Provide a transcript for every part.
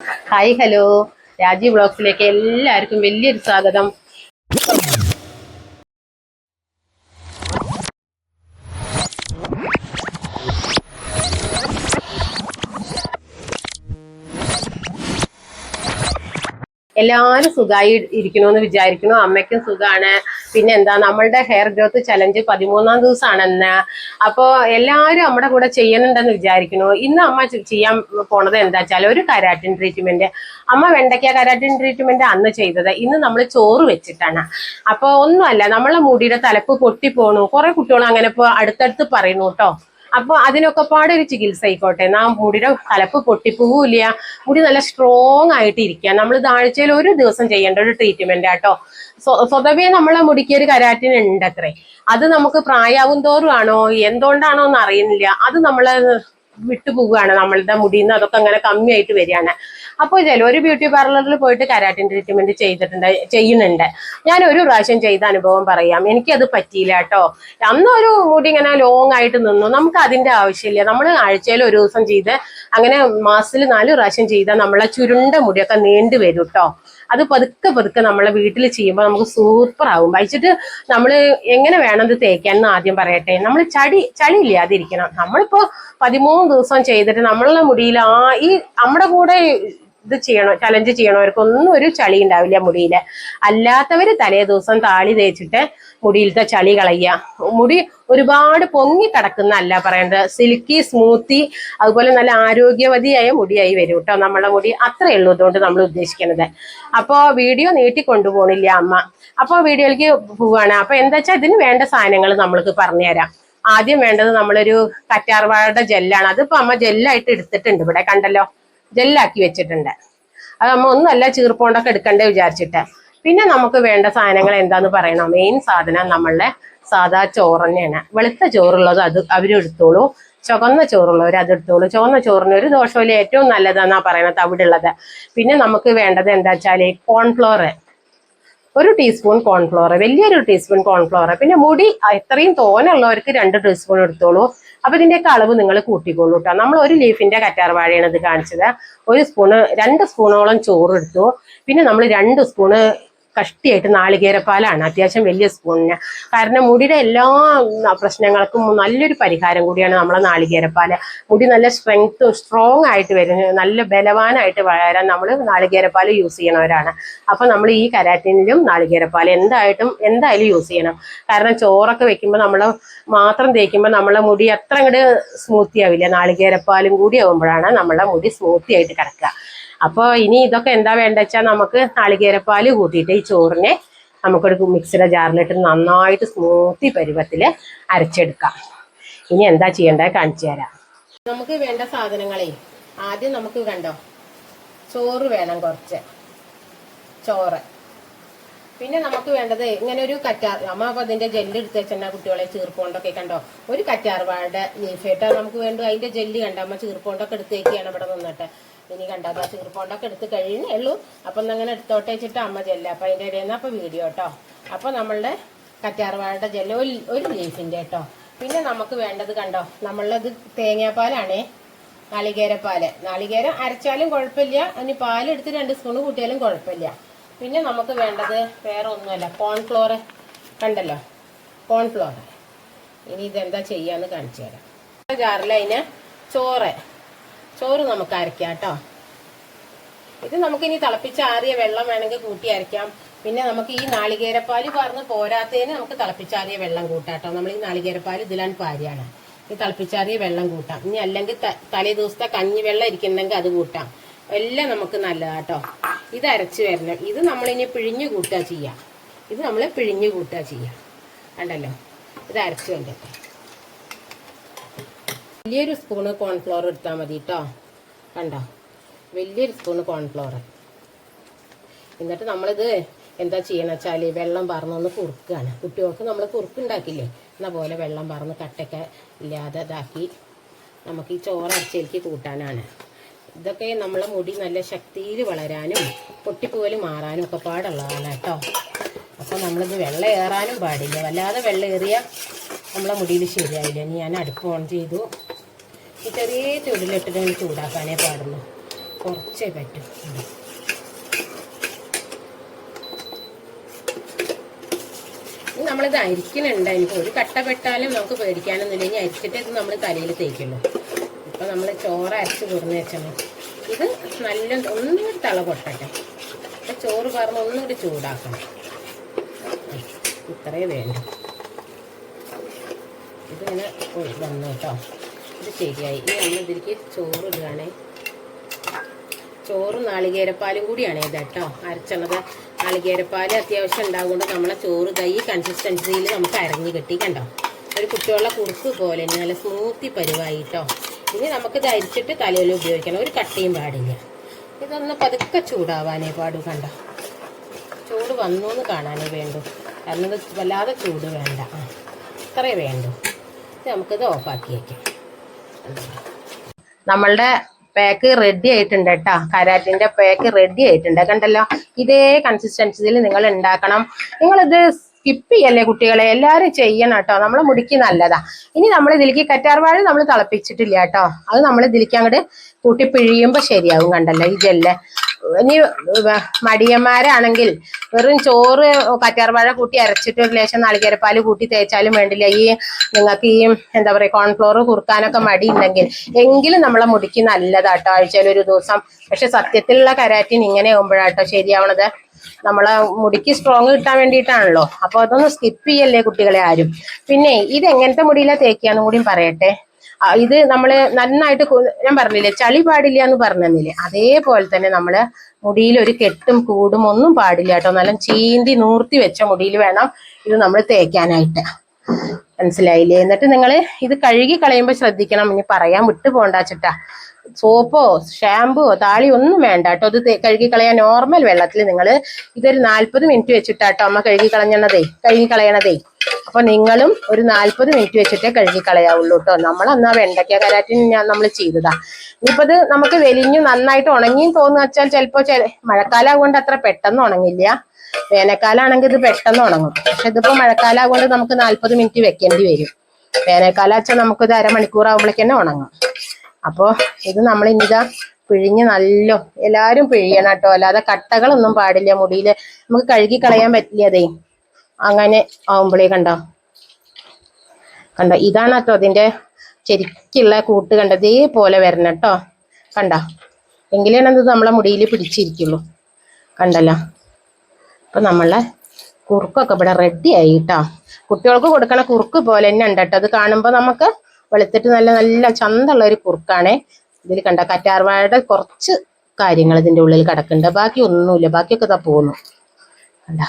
Hi hello Rajeev ബ്ലോഗ്സിലേക്ക് എല്ലാവർക്കും വലിയൊരു സ്വാഗതം. എല്ലാവരും സുഖമായി ഇരിക്കണമെന്ന് വിചാരിക്കുന്നു. അമ്മയ്ക്കും സുഖമാണ് പിന്നെ എന്താ നമ്മളുടെ ഹെയർ ഗ്രോത്ത് ചലഞ്ച് പതിമൂന്നാം ദിവസമാണ് എന്നാ അപ്പോൾ എല്ലാവരും നമ്മുടെ കൂടെ ചെയ്യുന്നുണ്ടെന്ന് വിചാരിക്കുന്നു. ഇന്ന് അമ്മ ചെയ്യാൻ പോണത് എന്താ വെച്ചാൽ ഒരു കരാറ്റിൻ ട്രീറ്റ്മെന്റ് അമ്മ വെണ്ടയ്ക്ക കരാറ്റിൻ ട്രീറ്റ്മെന്റ് അന്ന് ചെയ്തത്. ഇന്ന് നമ്മൾ ചോറ് വെച്ചിട്ടാണ്. അപ്പോൾ ഒന്നുമല്ല നമ്മളെ മുടിയുടെ തലപ്പ് പൊട്ടിപ്പോണു കുറെ കുട്ടികൾ അങ്ങനെ ഇപ്പോൾ അടുത്തടുത്ത് പറയുന്നു കേട്ടോ. അപ്പൊ അതിനൊക്കെ പാടെ ഒരു ചികിത്സ ആയിക്കോട്ടെ. നാ മുടിയുടെ തലപ്പ് പൊട്ടിപ്പോവില്ല. മുടി നല്ല സ്ട്രോങ് ആയിട്ട് ഇരിക്കുക നമ്മൾ ആഴ്ചയിൽ ഒരു ദിവസം ചെയ്യേണ്ട ഒരു ട്രീറ്റ്മെന്റ് ആട്ടോ സ്വ- സ്വതവേ നമ്മളെ മുടിക്ക് ഒരു കരാറ്റിൻ ഉണ്ട് അത്രേ അത് നമുക്ക് പ്രായാവും തോറും ആണോ? എന്തുകൊണ്ടാണോ എന്ന് അറിയുന്നില്ല അത് നമ്മൾ വിട്ടുപോവുകയാണ് നമ്മളുടെ മുടിയിൽ നിന്ന് അതൊക്കെ അങ്ങനെ കമ്മിയായിട്ട് വരികയാണ്. അപ്പോൾ ചില ഒരു ബ്യൂട്ടി പാർലറിൽ പോയിട്ട് കരാറ്റിൻ ട്രീറ്റ്മെന്റ് ചെയ്തിട്ടുണ്ട് ചെയ്യുന്നുണ്ട്. ഞാൻ ഒരു പ്രാവശ്യം ചെയ്ത അനുഭവം പറയാം. എനിക്കത് പറ്റിയില്ല കേട്ടോ. അന്ന് ഒരു മുടി ഇങ്ങനെ ലോങ് ആയിട്ട് നിന്നു. നമുക്ക് അതിന്റെ ആവശ്യമില്ല. നമ്മൾ ആഴ്ചയിൽ ഒരു ദിവസം ചെയ്ത് അങ്ങനെ മാസത്തിൽ നാല് പ്രാവശ്യം ചെയ്താൽ നമ്മളെ ചുരുണ്ട മുടിയൊക്കെ നീണ്ടു വരും കേട്ടോ. അത് പതുക്കെ പതുക്കെ നമ്മളെ വീട്ടിൽ ചെയ്യുമ്പോൾ നമുക്ക് സൂപ്പർ ആവും. വായിച്ചിട്ട് നമ്മൾ എങ്ങനെ വേണം ഇത് തേക്കാൻ എന്ന് ആദ്യം പറയട്ടെ. നമ്മൾ ചടി ചളി ഇല്ലാതിരിക്കണം. നമ്മളിപ്പോ പതിമൂന്ന് ദിവസം ചെയ്തിട്ട് നമ്മളുടെ മുടിയിൽ ആ ഈ നമ്മുടെ കൂടെ ഇത് ചെയ്യണോ ചലഞ്ച് ചെയ്യണവർക്കൊന്നും ഒരു ചളി ഉണ്ടാവില്ല മുടിയിൽ അല്ലാത്തവര് തലേ ദിവസം താളി തേച്ചിട്ട് മുടിയിലത്തെ ചളി കളയുക. മുടി ഒരുപാട് പൊങ്ങി കിടക്കുന്ന അല്ല പറയേണ്ടത്. സിൽക്കി സ്മൂത്തി അതുപോലെ നല്ല ആരോഗ്യവതിയായ മുടിയായി വരും കേട്ടോ. നമ്മളെ മുടി അത്രയേ ഉള്ളൂ അതുകൊണ്ട് നമ്മൾ ഉദ്ദേശിക്കുന്നത്. അപ്പോൾ വീഡിയോ നീട്ടി കൊണ്ടുപോകണില്ല അമ്മ. അപ്പോൾ വീഡിയോയിലേക്ക് പോവുകയാണ് അപ്പോൾ എന്താ വെച്ചാൽ ഇതിന് വേണ്ട സാധനങ്ങൾ നമ്മൾക്ക് പറഞ്ഞുതരാം. ആദ്യം വേണ്ടത് നമ്മളൊരു കറ്റാർവാഴയുടെ ജെല്ലാണ് അതിപ്പോ അമ്മ ജെല്ലായിട്ട് എടുത്തിട്ടുണ്ട് ഇവിടെ കണ്ടല്ലോ. ജെല്ലാക്കി വെച്ചിട്ടുണ്ട്. അത് നമ്മൾ ഒന്നല്ല ചീർപ്പോണ്ടൊക്കെ എടുക്കണ്ടേ വിചാരിച്ചിട്ട്. പിന്നെ നമുക്ക് വേണ്ട സാധനങ്ങൾ എന്താന്ന് പറയണം. മെയിൻ സാധനം നമ്മളുടെ സാധാ ചോറ് തന്നെയാണ്. വെളുത്ത ചോറുള്ളത് അത് അവരെടുത്തോളൂ ചുവന്ന ചോറുള്ളവർ അത് എടുത്തോളൂ. ചുവന്ന ചോറിന് ഒരു ദോഷമില്ല ഏറ്റവും നല്ലതെന്നാ പറയണത് തവിടുള്ളത് പിന്നെ നമുക്ക് വേണ്ടത് എന്താ വെച്ചാൽ കോൺഫ്ലോർ ഒരു ടീസ്പൂൺ കോൺഫ്ലോർ വലിയൊരു ടീസ്പൂൺ കോൺഫ്ലോർ പിന്നെ മുടി എത്രയും തോനുള്ളവർക്ക് രണ്ട് ടീസ്പൂൺ എടുത്തോളൂ. അപ്പൊ ഇതിന്റെയൊക്കെ അളവ് നിങ്ങൾ കൂട്ടിക്കോളൂ കേട്ടോ നമ്മൾ ഒരു ലീഫിന്റെ കറ്റാർ വാഴയാണ് ഇത് കാണിച്ചത്. ഒരു സ്പൂണ് രണ്ട് സ്പൂണോളം ചോറ് എടുത്തു. പിന്നെ നമ്മൾ രണ്ട് സ്പൂണ് കഷ്ടിയായിട്ട് നാളികേരപ്പാലാണ് അത്യാവശ്യം വലിയ സ്പൂണിന്. കാരണം മുടിയുടെ എല്ലാ പ്രശ്നങ്ങൾക്കും നല്ലൊരു പരിഹാരം കൂടിയാണ് നമ്മളെ നാളികേരപ്പാൽ. മുടി നല്ല സ്ട്രെങ്ത്തും സ്ട്രോങ് ആയിട്ട് വരും നല്ല ബലവാനായിട്ട് വളരാൻ നമ്മൾ നാളികേരപ്പാൽ യൂസ് ചെയ്യണവരാണ്. അപ്പൊ നമ്മൾ ഈ കരാറ്റിനിലും നാളികേരപ്പാൽ എന്തായിട്ടും എന്തായാലും യൂസ് ചെയ്യണം. കാരണം ചോറൊക്കെ വെക്കുമ്പോൾ നമ്മൾ മാത്രം തേക്കുമ്പോൾ നമ്മളെ മുടി അത്ര അങ്ങോട്ട് സ്മൂത്തി ആവില്ല. നാളികേരപ്പാലും കൂടി ആകുമ്പോഴാണ് നമ്മളെ മുടി സ്മൂത്തി ആയിട്ട് കിടക്കുക അപ്പോൾ ഇനി ഇതൊക്കെ എന്താ വേണ്ട വെച്ചാൽ നമുക്ക് നാളികേരപ്പാൽ കൂട്ടിയിട്ട് ഈ ചോറിനെ നമുക്കൊരു മിക്സിയുടെ ജാറിലിട്ട് നന്നായിട്ട് സ്മൂത്തി പരുവത്തിൽ അരച്ചെടുക്കാം. ഇനി എന്താ ചെയ്യേണ്ടത് കാണിച്ചു തരാം. നമുക്ക് വേണ്ട സാധനങ്ങളെ ആദ്യം നമുക്ക് കണ്ടോ? ചോറ് വേണം കുറച്ച്. ചോറ്. പിന്നെ നമുക്ക് വേണ്ടത് ഇങ്ങനെ ഒരു കറ്റാർ അമ്മ അപ്പൊ അതിന്റെ ജെല്ല് എടുത്ത് വെച്ചാൽ കുട്ടികളെ ചീർപ്പോണ്ടൊക്കെ കണ്ടോ? ഒരു കറ്റാർവാഴയുടെ ലീഫായിട്ട് നമുക്ക് വേണ്ടു അതിന്റെ ജെല്ല് കണ്ടോ? അമ്മ ചീർപ്പോണ്ടൊക്കെ എടുത്ത് വെക്കുകയാണ് ഇവിടെ നിന്നിട്ട്. ഇനി കണ്ടോ അതാ ചീർപ്പോണ്ടൊക്കെ എടുത്ത് കഴിഞ്ഞേ ഉള്ളൂ. അപ്പം അങ്ങനെ എടുത്തോട്ടെ വെച്ചിട്ട് അമ്മ ജെല്ല. അപ്പം അതിന്റെ ഇടയിൽ നിന്ന് അപ്പൊ വീഡിയോ കേട്ടോ അപ്പോൾ നമ്മളുടെ കറ്റാർവാഴയുടെ ജെല്ല ഒരു ഒരു ലീഫിന്റെ കേട്ടോ പിന്നെ നമുക്ക് വേണ്ടത് കണ്ടോ? നമ്മളത് തേങ്ങാപ്പാലാണേ. നാളികേരപ്പാൽ. നാളികേരം അരച്ചാലും കുഴപ്പമില്ല. അതിന് പാലെടുത്ത് രണ്ട് സ്പൂണ് കൂട്ടിയാലും കുഴപ്പമില്ല. പിന്നെ നമുക്ക് വേണ്ടത് വേറെ ഒന്നുമല്ല. കോൺഫ്ലോർ കണ്ടല്ലോ? കോൺഫ്ലോർ ഇനി ഇതെന്താ ചെയ്യാന്ന് കാണിച്ചു തരാം. ജാറിൽ അതിന് ചോറ്. ചോറ് നമുക്ക് അരയ്ക്കാം കേട്ടോ. ഇത് നമുക്കിനി തിളപ്പിച്ചാറിയ വെള്ളം വേണമെങ്കിൽ കൂട്ടി അരയ്ക്കാം. പിന്നെ നമുക്ക് ഈ നാളികേരപ്പാൽ പറഞ്ഞ് പോരാത്തതിന് നമുക്ക് തിളപ്പിച്ചാറിയ വെള്ളം കൂട്ടാം കേട്ടോ. നമ്മൾ ഈ നാളികേരപ്പാൽ ഇതിലാണ് പാരിയാണ് ഈ തിളപ്പിച്ചാറിയ വെള്ളം കൂട്ടാം. ഇനി അല്ലെങ്കിൽ തലേ ദിവസത്തെ കഞ്ഞി വെള്ളം ഇരിക്കുന്നെങ്കിൽ അത് കൂട്ടാം. എല്ലാം നമുക്ക് നല്ലതാട്ടോ ഇത് അരച്ച് വരണം. ഇത് നമ്മളിനി പിഴിഞ്ഞു കൂട്ടുക ചെയ്യാം. ഇത് നമ്മൾ പിഴിഞ്ഞു കൂട്ടുക ചെയ്യാം. കണ്ടല്ലോ? ഇത് അരച്ച് വേണ്ടത് വലിയൊരു സ്പൂണ് കോൺഫ്ലോർ എടുത്താൽ മതി കേട്ടോ കണ്ടോ? വലിയൊരു സ്പൂണ് കോൺഫ്ലോർ എന്നിട്ട് നമ്മളിത് എന്താ ചെയ്യണം വെച്ചാൽ വെള്ളം പറന്നൊന്ന് കുറുക്കുകയാണ് കുട്ടികൾക്ക് നമ്മൾ കുറുക്കുണ്ടാക്കില്ലേ? എന്ന പോലെ വെള്ളം പറന്ന് കട്ടയൊക്കെ ഇല്ലാതെ ഇതാക്കി നമുക്ക് ഈ ചോറ് അരച്ചേക്ക് കൂട്ടാനാണ്. ഇതൊക്കെ നമ്മളെ മുടി നല്ല ശക്തിയിൽ വളരാനും പൊട്ടിപ്പോൽ മാറാനും ഒക്കെ പാടുള്ളതാണ് കേട്ടോ അപ്പോൾ നമ്മളിത് വെള്ളം ഏറാനും പാടില്ല. വല്ലാതെ വെള്ളം ഏറിയാൽ നമ്മളെ മുടിയിൽ ശരിയായില്ല ഇനി ഞാൻ അടുപ്പ് ഓൺ ചെയ്തു. ചെറിയ ചൂടിലിട്ടിട്ട് ചൂടാക്കാനേ പാടുള്ളൂ. കുറച്ചേ പറ്റും. നമ്മളിത് അരിക്കണുണ്ട്. എനിക്ക് ഒരു കട്ട പെട്ടാലും നമുക്ക് പേടിക്കാനൊന്നുമില്ല. ഇനി അരിച്ചിട്ട് ഇത് നമ്മൾ തലയിൽ തേക്കുള്ളൂ. ഇപ്പം നമ്മൾ ചോറ് അരച്ച് കൊടുന്ന് വെച്ചാൽ ഇത് നല്ല ഒന്നുകൂടി തള പൊട്ടട്ടെ. ഇപ്പം ചോറ് പറഞ്ഞ് ഒന്നുകൂടി ചൂടാക്കണം. ഇത്രയേ വേണ്ട. ഇതിങ്ങനെ വന്നു കേട്ടോ. ഇത് ശരിയായി. ഇനി നമ്മൾ ഇതിലേക്ക് ചോറ് ഇടുകയാണേ ചോറും നാളികേരപ്പാലും കൂടിയാണ് ഇത് കേട്ടോ. അരച്ചുള്ളത് നാളികേരപ്പാൽ അത്യാവശ്യം ഉണ്ടാകുകൊണ്ട് നമ്മളെ ചോറ് തൈ കൺസിസ്റ്റൻസിയിൽ നമുക്ക് അരഞ്ഞ് കിട്ടി കണ്ടോ. ഒരു കുട്ടികളുടെ കുറുക്ക് പോലെ നല്ല സ്മൂത്തി പരിവായി കേട്ടോ. ഇനി നമുക്കിത് അരിച്ചിട്ട് തലയിൽ ഉപയോഗിക്കണം. ഒരു കട്ടിയും പാടില്ല. ഇതൊന്ന് പതുക്കെ ചൂടാവാനേ പാടൂ കണ്ടോ. ചൂട് വന്നു എന്ന് കാണാനേ വേണ്ടു. കാരണം വല്ലാതെ ചൂട് വേണ്ട. ഇത്രയേ വേണ്ടു. നമുക്കിത് ഓഫാക്കി വയ്ക്കാം നമ്മളുടെ പാക്ക് റെഡി ആയിട്ടുണ്ട് കേട്ടോ. കരാറ്റിന്റെ പാക്ക് റെഡി ആയിട്ടുണ്ട്. കണ്ടല്ലോ? ഇതേ കൺസിസ്റ്റൻസിയിൽ നിങ്ങൾ ഉണ്ടാക്കണം. നിങ്ങളിത് സ്കിപ്പ് ചെയ്യല്ലേ കുട്ടികളെ? എല്ലാവരും ചെയ്യണം കേട്ടോ. നമ്മൾ മുടിക്ക് നല്ലതാ. ഇനി നമ്മൾ ഇതിലേക്ക് കറ്റാർവാഴ നമ്മൾ തിളപ്പിച്ചിട്ടില്ല കേട്ടോ. അത് നമ്മൾ ഇതിലേക്ക് അങ്ങോട്ട് കൂട്ടി പിഴിയുമ്പോൾ ശരിയാവും കണ്ടല്ലോ. ഈ ഇനി മടിയന്മാരാണെങ്കിൽ വെറും ചോറ് കറ്റാർവാഴ കൂട്ടി അരച്ചിട്ട് ഒരു ലേശം നാളികേരപ്പാൽ കൂട്ടി തേച്ചാലും വേണ്ടില്ല. ഈ നിങ്ങൾക്ക് ഈ എന്താ പറയുക കോൺഫ്ലോർ കുറുക്കാനൊക്കെ മടി ഉണ്ടെങ്കിൽ എങ്കിലും നമ്മളെ മുടിക്ക് നല്ലതാട്ടോ. ആഴ്ചയിൽ ഒരു ദിവസം. പക്ഷെ സത്യത്തിലുള്ള കരാറ്റിൻ ഇങ്ങനെ ആകുമ്പോഴാട്ടോ ശരിയാവണത്. നമ്മളെ മുടിക്ക് സ്ട്രോങ് കിട്ടാൻ വേണ്ടിയിട്ടാണല്ലോ. അപ്പൊ അതൊന്ന് സ്കിപ്പ് ചെയ്യല്ലേ കുട്ടികളെ ആരും? പിന്നെ ഇത് എങ്ങനത്തെ മുടിയിലാ തേക്കാന്നും കൂടിയും പറയട്ടെ. ഇത് നമ്മൾ നന്നായിട്ട് ഞാൻ പറഞ്ഞില്ലേ ചളി പാടില്ല എന്ന് പറഞ്ഞില്ലേ അതേപോലെ തന്നെ നമ്മൾ മുടിയിൽ ഒരു കെട്ടും കൂടും ഒന്നും പാടില്ല കേട്ടോ. നല്ല ചീന്തി നൂർത്തി വെച്ച മുടിയിൽ വേണം ഇത് നമ്മൾ തേക്കാനായിട്ട്. മനസ്സിലായില്ലേ? എന്നിട്ട് നിങ്ങൾ ഇത് കഴുകി കളയുമ്പോൾ ശ്രദ്ധിക്കണം. ഇനി പറയാൻ വിട്ടു പോണ്ട ചിട്ടാ. സോപ്പോ ഷാമ്പുവോ താളി ഒന്നും വേണ്ട കേട്ടോ. ഇത് കഴുകി കളയാൻ നോർമൽ വെള്ളത്തിൽ നിങ്ങൾ ഇതൊരു നാൽപ്പത് മിനിറ്റ് വെച്ചിട്ടാട്ടോ അമ്മ കഴുകി കളഞ്ഞണതേ കഴുകി കളയണതേ. അപ്പൊ നിങ്ങളും ഒരു നാൽപ്പത് മിനിറ്റ് വെച്ചിട്ടേ കഴുകി കളയാവുള്ളൂ കേട്ടോ നമ്മൾ അന്ന് വെണ്ടയ്ക്ക കരാറ്റിന് ഞാൻ നമ്മൾ ചെയ്തതാ. ഇനിയിപ്പോ ഇത് നമുക്ക് വെലിഞ്ഞു നന്നായിട്ട് ഉണങ്ങിയും തോന്നുന്ന വെച്ചാൽ ചിലപ്പോ മഴക്കാലം അത്ര പെട്ടെന്ന് ഉണങ്ങില്ല. വേനൽക്കാലാണെങ്കിൽ ഇത് പെട്ടെന്ന് ഉണങ്ങും. പക്ഷെ ഇതിപ്പോ മഴക്കാലം കൊണ്ട് നമുക്ക് നാൽപ്പത് മിനിറ്റ് വെക്കേണ്ടി വരും. വേനൽക്കാലം വെച്ചാൽ നമുക്കിത് അരമണിക്കൂർ ആകുമ്പോഴേക്ക് തന്നെ ഉണങ്ങും. അപ്പോ ഇത് നമ്മൾ ഇനിതാ പിഴിഞ്ഞ് നല്ല എല്ലാരും പിഴിയണം കേട്ടോ അല്ലാതെ കട്ടകളൊന്നും പാടില്ല. മുടിയിൽ നമുക്ക് കഴുകി കളയാൻ പറ്റില്ല അതേ അങ്ങനെ ആവുമ്പോഴേ കണ്ടോ? കണ്ടോ? ഇതാണ് കേട്ടോ അതിന്റെ ശരിക്കുള്ള കൂട്ട് കണ്ടോ ഇതേപോലെ വരണം കേട്ടോ. കണ്ടോ? എങ്കിലാണ് നമ്മളെ മുടിയിൽ പിടിച്ചിരിക്കുള്ളൂ. കണ്ടല്ലോ? അപ്പം നമ്മളെ കുറുക്കൊക്കെ ഇവിടെ റെഡി ആയി കേട്ടോ. കുട്ടികൾക്ക് കൊടുക്കണ കുറുക്ക് പോലെ തന്നെ ഉണ്ട് കേട്ടോ. അത് കാണുമ്പോൾ നമുക്ക് വെളുത്തിട്ട് നല്ല നല്ല ചന്തമുള്ള ഒരു കുറുക്കാണേ. ഇതിൽ കണ്ട? കറ്റാർവാഴയുടെ കുറച്ച് കാര്യങ്ങൾ ഇതിന്റെ ഉള്ളിൽ കിടക്കുന്നുണ്ട്. ബാക്കി ഒന്നുമില്ല. ബാക്കിയൊക്കെ ഇതാ പോകുന്നു കണ്ട?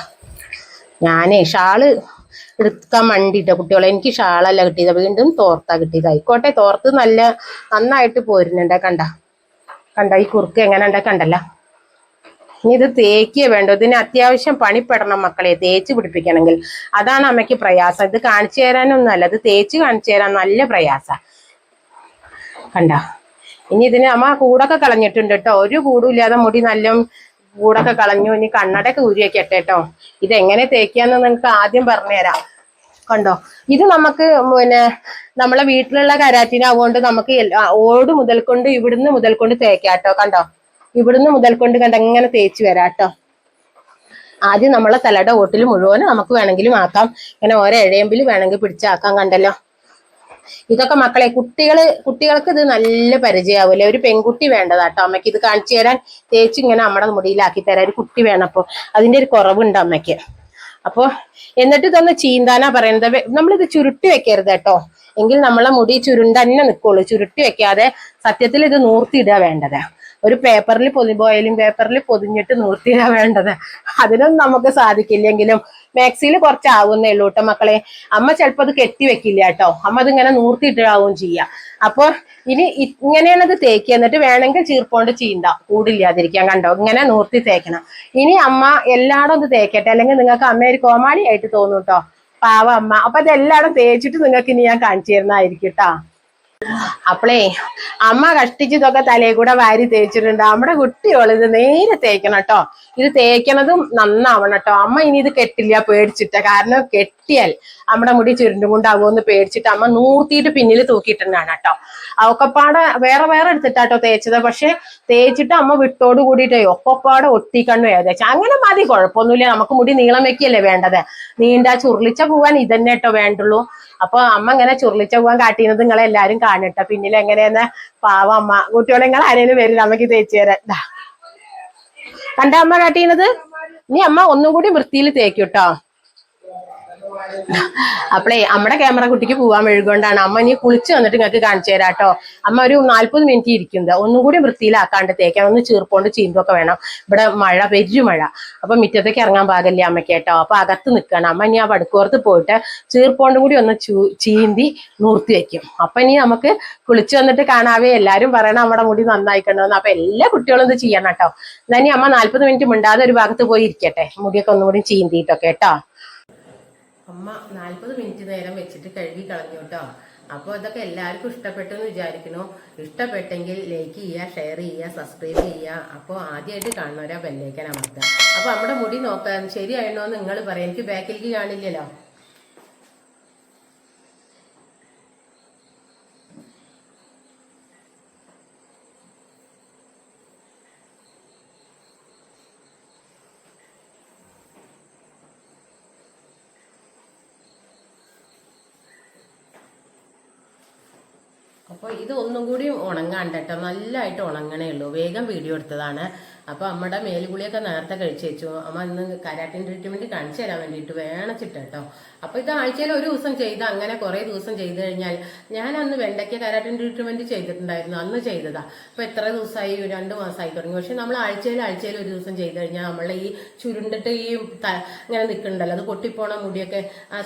ഞാനേ ഷാൾ എടുക്കാൻ വേണ്ടിട്ടോ കുട്ടികളെ. എനിക്ക് ഷാളല്ല കിട്ടിയത്. വീണ്ടും തോർത്താ കിട്ടിയത്. ആയിക്കോട്ടെ തോർത്ത് നല്ല നന്നായിട്ട് പോരുന്നുണ്ട്. കണ്ട? കണ്ട? ഈ കുറുക്ക് എങ്ങനെ ഉണ്ട് കണ്ടല്ല? ഇനി ഇത് തേക്കിയേ വേണ്ട ഇതിന് അത്യാവശ്യം പണിപ്പെടണം മക്കളെ. തേച്ച് പിടിപ്പിക്കണമെങ്കിൽ. അതാണ് അമ്മയ്ക്ക് പ്രയാസം. ഇത് കാണിച്ചു തരാനൊന്നും അല്ല ഇത് തേച്ച് കാണിച്ചു തരാൻ നല്ല പ്രയാസ. കണ്ട? ഇനി ഇതിന് അമ്മ കൂടൊക്കെ കളഞ്ഞിട്ടുണ്ട് കേട്ടോ. ഒരു കൂടും ഇല്ലാതെ മുടി നല്ല കൂടൊക്കെ കളഞ്ഞു ഇനി കണ്ണടയൊക്കെ ഊരിയൊക്കെ വെക്കട്ടെ കേട്ടോ. ഇത് എങ്ങനെ തേക്കാന്ന് നിങ്ങൾക്ക് ആദ്യം പറഞ്ഞുതരാം. കണ്ടോ? ഇത് നമുക്ക് പിന്നെ നമ്മളെ വീട്ടിലുള്ള കരാറ്റിനാവുകൊണ്ട് നമുക്ക് ഓട് മുതൽ കൊണ്ട് ഇവിടുന്ന് മുതൽ കൊണ്ട് തേക്കാട്ടോ കണ്ടോ? ഇവിടുന്ന് മുതൽ കൊണ്ട് കണ്ട ഇങ്ങനെ തേച്ച് വരാട്ടോ ആദ്യം നമ്മളെ തലയുടെ ഓട്ടിൽ മുഴുവൻ നമുക്ക് വേണമെങ്കിലും ആക്കാം. ഇങ്ങനെ ഓരോ ഇഴയമ്പിൽ വേണമെങ്കിൽ പിടിച്ചാക്കാം കണ്ടല്ലോ. ഇതൊക്കെ മക്കളെ കുട്ടികൾ കുട്ടികൾക്ക് ഇത് നല്ല പരിചയമാവില്ല ഒരു പെൺകുട്ടി വേണ്ടതാട്ടോ അമ്മയ്ക്ക്. ഇത് കാണിച്ചു തരാൻ തേച്ച് ഇങ്ങനെ നമ്മുടെ മുടിയിലാക്കി തരാൻ ഒരു കുട്ടി വേണം അപ്പൊ അതിന്റെ ഒരു കുറവുണ്ട് അമ്മയ്ക്ക്. അപ്പൊ എന്നിട്ട് ഇതൊന്ന് ചീന്താനാ പറയുന്നത്. നമ്മളിത് ചുരുട്ടി വെക്കരുത് കേട്ടോ. എങ്കിൽ നമ്മളെ മുടി ചുരുണ്ട തന്നെ നിൽക്കുള്ളൂ. ചുരുട്ടി വെക്കാതെ സത്യത്തിൽ ഇത് നൂർത്തിയിടുക വേണ്ടത്. ഒരു പേപ്പറിൽ പൊതി ബോയിലിംഗ് പേപ്പറിൽ പൊതിഞ്ഞിട്ട് നൂർത്തിയിടാ വേണ്ടത്. അതിനൊന്നും നമുക്ക് സാധിക്കില്ലെങ്കിലും മാക്സിയിൽ കുറച്ചാവുന്നേ ഉള്ളൂ കേട്ടോ മക്കളെ. അമ്മ ചിലപ്പോൾ അത് കെട്ടി വെക്കില്ല കേട്ടോ അമ്മ അതിങ്ങനെ നൂർത്തിയിട്ടാവും ചെയ്യുക അപ്പൊ ഇനി ഇങ്ങനെയാണ് അത് തേക്കുക എന്നിട്ട് വേണമെങ്കിൽ ചീർപ്പോണ്ട് ചീന്ത കൂടില്ലാതിരിക്കാൻ കണ്ടോ? ഇങ്ങനെ നൂർത്തി തേക്കണം. ഇനി അമ്മ എല്ലായിടും ഒന്ന് തേക്കട്ടെ. അല്ലെങ്കിൽ നിങ്ങൾക്ക് അമ്മ ഒരു കോമാളി ആയിട്ട് തോന്നും കേട്ടോ പാവ അമ്മ. അപ്പൊ അതെല്ലാടും തേച്ചിട്ട് നിങ്ങൾക്ക് ഇനി ഞാൻ കാണിച്ചു തരുന്നതായിരിക്കും കേട്ടോ അപ്പളേ അമ്മ കഷ്ടിച്ചതൊക്കെ തലേ കൂടെ വാരി തേച്ചിട്ടുണ്ട്. നമ്മുടെ കുട്ടിയോൾ ഇത് നേരെ തേക്കണം കേട്ടോ. ഇത് തേക്കണതും നന്നാവണം കേട്ടോ. അമ്മ ഇനി ഇത് കെട്ടില്ല പേടിച്ചിട്ട. കാരണം കെ- പൊട്ടിയാൽ നമ്മുടെ മുടി ചുരുണ്ടുകൊണ്ടാകുമെന്ന് പേടിച്ചിട്ട് അമ്മ നൂർത്തിയിട്ട് പിന്നിൽ തൂക്കിയിട്ടുണ്ടാണ് കേട്ടോ. ഒക്കെപ്പാടെ വേറെ വേറെ എടുത്തിട്ടാട്ടോ തേച്ചത്. പക്ഷെ തേച്ചിട്ട് അമ്മ വിട്ടോട് കൂടിയിട്ടേ ഒക്കെപ്പാടെ ഒട്ടിക്കണ്ണു ഏകദേശം അങ്ങനെ മതി കുഴപ്പമൊന്നുമില്ല. നമുക്ക് മുടി നീളം വെക്കിയല്ലേ വേണ്ടത്. നീണ്ട ചുരുളിച്ച പോവാൻ ഇതന്നെ കേട്ടോ വേണ്ടുള്ളൂ. അപ്പൊ അമ്മ ഇങ്ങനെ ചുരുളിച്ച പോവാൻ കാട്ടിയത് നിങ്ങളെ എല്ലാരും കാണട്ടോ. പിന്നിൽ എങ്ങനെയെന്ന് പാവ അമ്മ. കുട്ടികളെ നിങ്ങൾ ആരെങ്കിലും വരില്ല അമ്മയ്ക്ക് തേച്ചു തരാം. കണ്ട അമ്മ കാട്ടിയത് ഇനി അമ്മ ഒന്നും കൂടി വൃത്തിയിൽ തേക്കൂട്ടോ അപ്പളേ നമ്മുടെ ക്യാമറ കുട്ടിക്ക് പോവാൻ മെഴുകൊണ്ടാണ് അമ്മ ഇനി കുളിച്ച് വന്നിട്ട് നിങ്ങൾക്ക് കാണിച്ചു തരാം കേട്ടോ അമ്മ ഒരു നാല്പത് മിനിറ്റ് ഇരിക്കുന്നത് ഒന്നും കൂടി വൃത്തിയിലാക്കാണ്ട് തേക്കാൻ ഒന്ന് ചീർപ്പോണ്ട് ചീന്തൊക്കെ വേണം. ഇവിടെ മഴ പെരു മഴ. അപ്പൊ മിറ്റത്തേക്ക് ഇറങ്ങാൻ പാകല്ലേ അമ്മയ്ക്ക് കേട്ടോ? അപ്പൊ അകത്ത് നിൽക്കണം അമ്മ ഇനി ആ വടക്കോർത്ത് പോയിട്ട് ചീർപ്പോണ്ട് കൂടി ഒന്ന് ചീന്തി നൂർത്തി വെക്കും. അപ്പൊ ഇനി നമുക്ക് കുളിച്ച് വന്നിട്ട് കാണാവേ. എല്ലാരും പറയണം നമ്മുടെ മുടി നന്നായി നന്നായിക്കണമെന്ന് അപ്പൊ എല്ലാ കുട്ടികളും ഇത് ചെയ്യണം കേട്ടോ. ഇനി അമ്മ നാല്പത് മിനിറ്റ് മിണ്ടാതെ ഒരു ഭാഗത്ത് പോയി ഇരിക്കട്ടെ. മുടിയൊക്കെ ഒന്നുകൂടി ചീന്തിയിട്ടൊക്കെ കേട്ടോ. അമ്മ നാൽപ്പത് മിനിറ്റ് നേരം വെച്ചിട്ട് കഴുകി കളഞ്ഞു കേട്ടോ അപ്പോൾ ഇതൊക്കെ എല്ലാവർക്കും ഇഷ്ടപ്പെട്ടു എന്ന് വിചാരിക്കുന്നു. ഇഷ്ടപ്പെട്ടെങ്കിൽ ലൈക്ക് ചെയ്യുക ഷെയർ ചെയ്യുക സബ്സ്ക്രൈബ് ചെയ്യുക. അപ്പോൾ ആദ്യമായിട്ട് കാണുന്നവരാ ബെല്ലേക്കാൻ അമർത്തുക. അപ്പോൾ നമ്മുടെ മുടി നോക്കാൻ ശരിയായിരുന്നോ എന്ന് നിങ്ങൾ പറയാം. എനിക്ക് ബാക്കിലേക്ക് കാണില്ലല്ലോ. അപ്പോൾ ഇത് ഒന്നും കൂടി ഉണങ്ങാണ്ട് കേട്ടോ നല്ലതായിട്ട് ഉണങ്ങണേ ഉള്ളൂ. വേഗം വീഡിയോ എടുത്തതാണ്. അപ്പോൾ അമ്മയുടെ മേലുകുളിയൊക്കെ നേരത്തെ കഴിച്ചു വെച്ചു. അമ്മ ഇന്ന് കരാട്ടിൻ ട്രീറ്റ്മെന്റ് കാണിച്ചു തരാൻ വേണ്ടിയിട്ട് വേണച്ചിട്ട് കേട്ടോ. അപ്പോൾ ഇത് ആഴ്ചയിൽ ഒരു ദിവസം ചെയ്ത് അങ്ങനെ കുറേ ദിവസം ചെയ്ത് കഴിഞ്ഞാൽ ഞാൻ അന്ന് വെണ്ടയ്ക്ക കരാട്ടിൻ ട്രീറ്റ്മെന്റ് ചെയ്തിട്ടുണ്ടായിരുന്നു. അന്ന് ചെയ്തതാ. അപ്പോൾ എത്ര ദിവസമായി രണ്ടു മാസമായി തുടങ്ങി. പക്ഷെ നമ്മൾ ആഴ്ചയിൽ ആഴ്ചയിൽ ഒരു ദിവസം ചെയ്ത് കഴിഞ്ഞാൽ നമ്മളെ ഈ ചുരുണ്ടിട്ട് ഈ ഇങ്ങനെ നിൽക്കണ്ടല്ലോ അത് പൊട്ടിപ്പോണ മുടിയൊക്കെ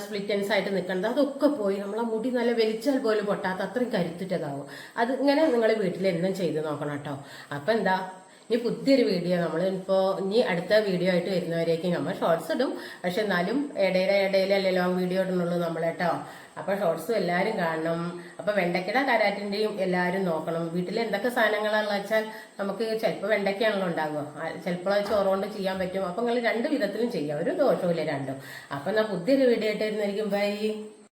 സ്പ്ലിറ്റൻസ് ആയിട്ട് നിൽക്കണ്ടത് അതൊക്കെ പോയി. നമ്മളെ മുടി നല്ല വലിച്ചാൽ പോലും പൊട്ടാത്ത അത്രയും കരുത്തിട്ടതാവും. അത് ഇങ്ങനെ നിങ്ങൾ വീട്ടിൽ എന്നും ചെയ്ത് നോക്കണം കേട്ടോ. അപ്പം എന്താ? ഇനി പുതിയൊരു വീഡിയോ നമ്മൾ ഇപ്പോൾ ഇനി അടുത്ത വീഡിയോ ആയിട്ട് വരുന്നവരേക്കും നമ്മൾ ഷോർട്സ് ഇടും. പക്ഷെ എന്നാലും ഇടയിലെ ഇടയിലല്ലേ ലോങ് വീഡിയോ ഇടുന്നുള്ളൂ നമ്മൾ കേട്ടോ അപ്പോൾ ഷോർട്സും എല്ലാവരും കാണണം. അപ്പോൾ വെണ്ടയ്ക്കട കരാറ്റിന്റെയും എല്ലാവരും നോക്കണം. വീട്ടിൽ എന്തൊക്കെ സാധനങ്ങളാണെന്ന് വെച്ചാൽ നമുക്ക് ചിലപ്പോൾ വെണ്ടയ്ക്കാണല്ലോ ഉണ്ടാകുക ചിലപ്പോൾ ചോറ് കൊണ്ട് ചെയ്യാൻ പറ്റും. അപ്പോൾ നിങ്ങൾ രണ്ട് വിധത്തിലും ചെയ്യാം. ഒരു ദോഷവും ഇല്ല രണ്ടും. അപ്പം എന്നാൽ പുതിയൊരു വീഡിയോ ആയിട്ട് വരുന്നതായിരിക്കും. ബൈ